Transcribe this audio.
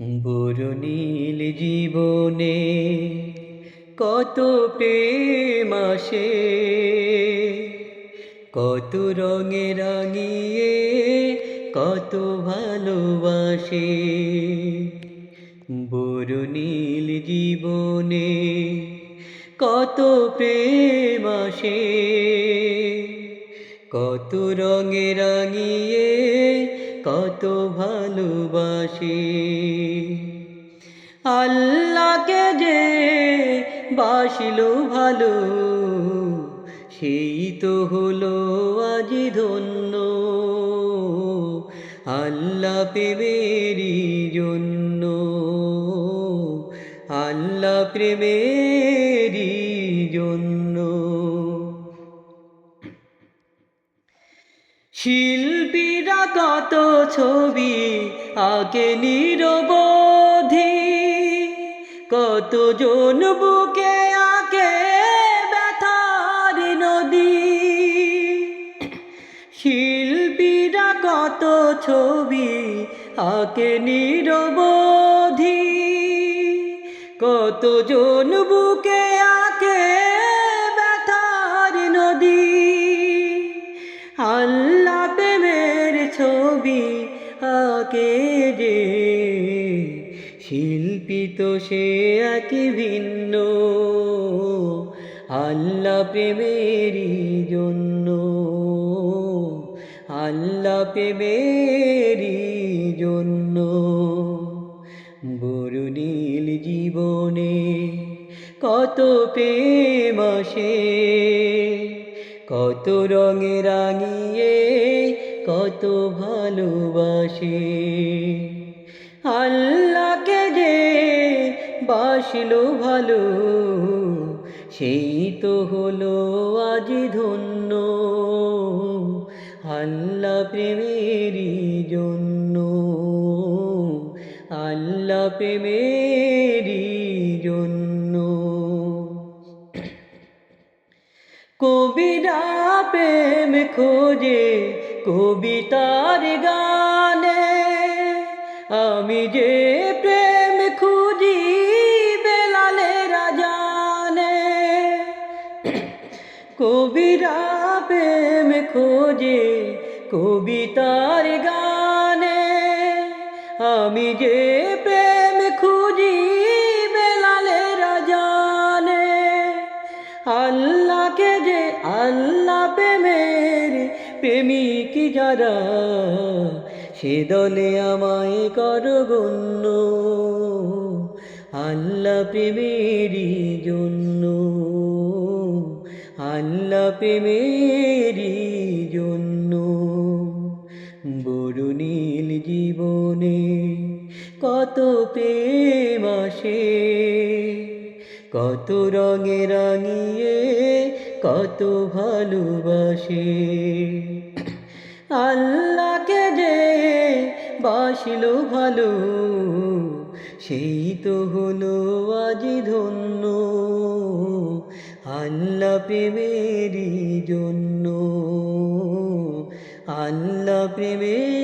বরুণীল জীবনে কত প্রেম আসে, কত রঙে রাঙিয়ে কত ভালোবাসে। বরুণীল জীবনে কত প্রেম আসে, কত রঙে রাঙিয়ে কত ভালোবাসে। আল্লাহকে যে বাসিল ভালো, সেই তো হলো আজি ধন্য। আল্লাহ প্রেমেরই জন্য, আল্লাহ প্রেমেরই জন্য। শিল্পীরা কত ছবি আগে নিরবধি। কত জন বুকে আগে ব্যথার নদী। শিল্পীরা কত ছবি আগে নিরবধি। কত জন বুকে আগে ব্যথার নদী। প্রেমের ছবি আকে যে। শিল্পী তো সে এক ভিন্ন, আল্লাহ প্রেমেরই জন্য। আল্লাহ প্রেমেরই জন্য। বরুণীল জীবনে কত প্রেম আসে। কত রঙে রাঙিয়ে, কত ভালোবাসে। আল্লাহকে যে বাসিল ভালো, সেই তো হলো আজ ধন্য। আল্লাহ প্রেমেরই জন্য, আল্লাহ প্রেমেরই কবিরা প্রেম খোঁজে কবিতার গানে আমি যে প্রেম খুঁজি বেলালে রাজানে কবিরা প্রেম খোঁজে কবিতার গানে আমি যে প্রেম খুঁজি বেলালে রাজানে আল্লাহকে যে আল্লাহ প্রেমের প্রেমিক যারা, সে দলে আমায় কর গণ্য। আল্লাহ প্রেমেরই জন্য, আল্লাহ প্রেমেরই জন্য। বরুণীল জীবনে কত প্রেম আসে কত রঙে রাঙিয়ে, কত ভালোবাসে। আল্লাহকে যে বাসিল ভালো, সেই তো হলো আজি ধন্য। আল্লাহ প্রেমেরই জন্য, আল্লাহ প্রেমের